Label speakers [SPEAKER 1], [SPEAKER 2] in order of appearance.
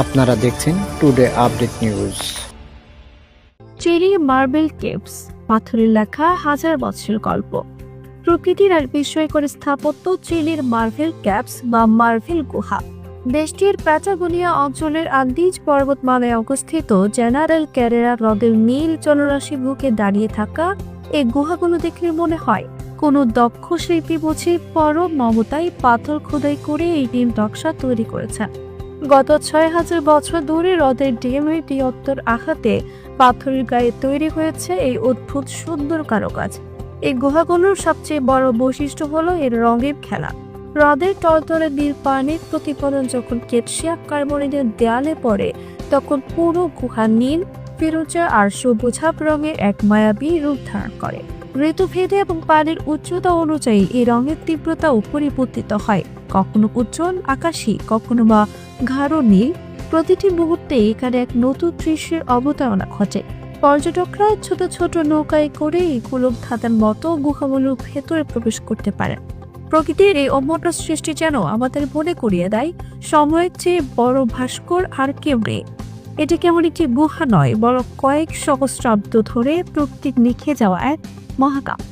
[SPEAKER 1] আপনারা দেখছেন today update news
[SPEAKER 2] cherry marble caves, পাথরের লেখা, হাজার বছরের গল্প। প্রকৃতির আর বিস্ময় করে স্থাপত্য চিলির মার্ভেল ক্যাপস বা মার্ভেল গুহা। দেশটির প্যাটাগোনিয়া অঞ্চলের আন্দিজ পর্বতমালায় অবস্থিত জেনারেল ক্যারেরা হ্রদের নীল জলরাশি বুকে দাঁড়িয়ে থাকা এই গুহাগুলো দেখলে মনে হয় কোনো দক্ষ শিল্পী বুঝি পরম মমতায় পাথর খোদাই করে এই ডিম নকশা তৈরি করেছেন। গত ছয় হাজার বছর ধরে হ্রদের ডিএমএ টিয়ত্তর আঘাতে পাথরের গায়ে তৈরি হয়েছে এই অদ্ভুত সুন্দর কারুকাজ। এই গুহাগুলোর সবচেয়ে বড় বৈশিষ্ট্য হলো এর রঙের খেলা। হ্রদের টলতলে নীল পানির প্রতিফলন যখন কেটসিয়াম কার্বনেটের দেয়ালে পড়ে, তখন পুরো গুহা নীল, ফিরোজা আর সবুজাভ রঙের এক মায়াবী রূপ ধারণ করে। ঋতুভেদে এবং পানির উচ্চতা অনুযায়ী এই রঙের তীব্রতাও পরিবর্তিত হয়। কখনো উজ্জ্বল আকাশী, কখনো বা গাঢ় নীল। প্রতিটি মুহূর্তে এখানে এক নতুন দৃশ্যের অবতারণা ঘটে। পর্যটকরা ছোট ছোট নৌকায় করে এই গোলক ধাঁধার মতো গুহাগুলোর ভেতরে প্রবেশ করতে পারে প্রকৃতির এই অমর সৃষ্টি যেন আমাদের মনে করিয়ে দেয়, সময়ের চেয়ে বড় ভাস্কর আর কেউ নেই। এটা কেমন একটি গুহা নয় বরং কয়েক সহস্রাব্দ ধরে প্রকৃতির নিখে যাওয়া এক মহাকাব্য।